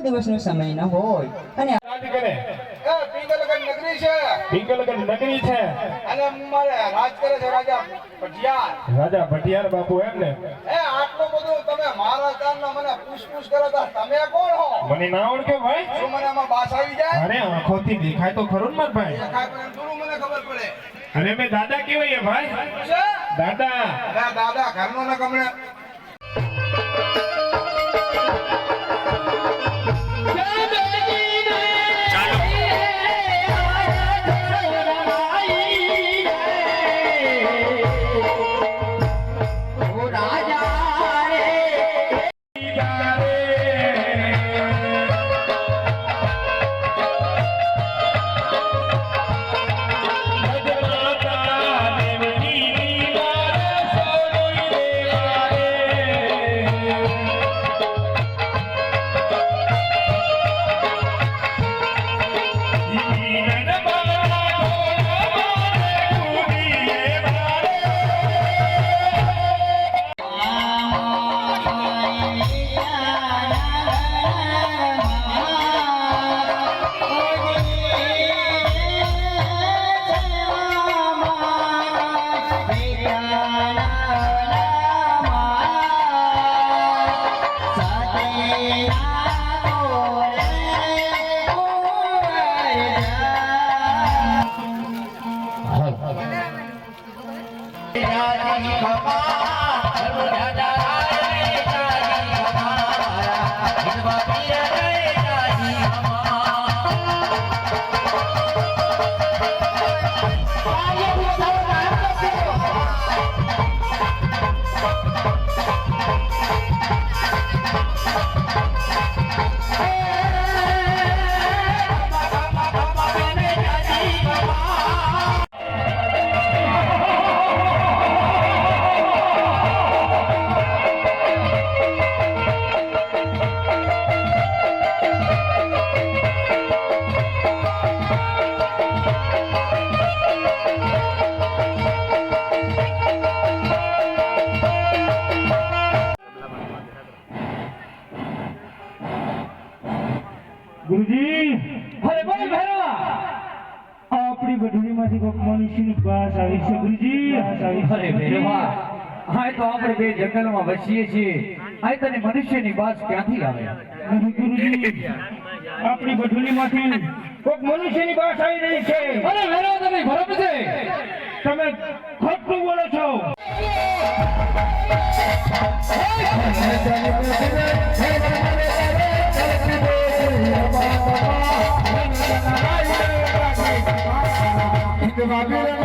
દિવસનો સમય ન હોય. અને રાજ કરે એ પિંગલગઢ નગરી છે. નગરી છે. અને રાજ કરે છે રાજા ભટિયાર. રાજા ભટિયાર બાપુ એમ ને એ આટલું બધું તમે મારા મને પૂછપૂછ કરો તો તમે કોણ હો? મને ના ઓળખે ભાઈ. શું મને આમાં બાસ આવી જાય? અરે આંખોથી દેખાય તો ખરું ને માર ભાઈ. દેખાય પણ થોડું મને ખબર પડે. અને મેં દાદા કેવાય ભાઈ. દાદા. દાદા ઘરનો ને. बाबा ગુરુજી અરે બોલ ભૈરવા આપણી ગઢડીમાંથી કોઈક મનુષ્યની પાસ આવી છે ગુરુજી. અરે ભૈરવા હા તો આપણે બે જંગલમાં વસીએ છીએ આ તને મનુષ્યની બાસ ક્યાંથી આવે ગુરુ- ગુરુજી આપણી ગઢડીમાંથી કોઈક મનુષ્યની પાસ આવી રહી છે અરે ભૈરવા તમે બરાબર છે તમે ખોટું બોલો છો અરે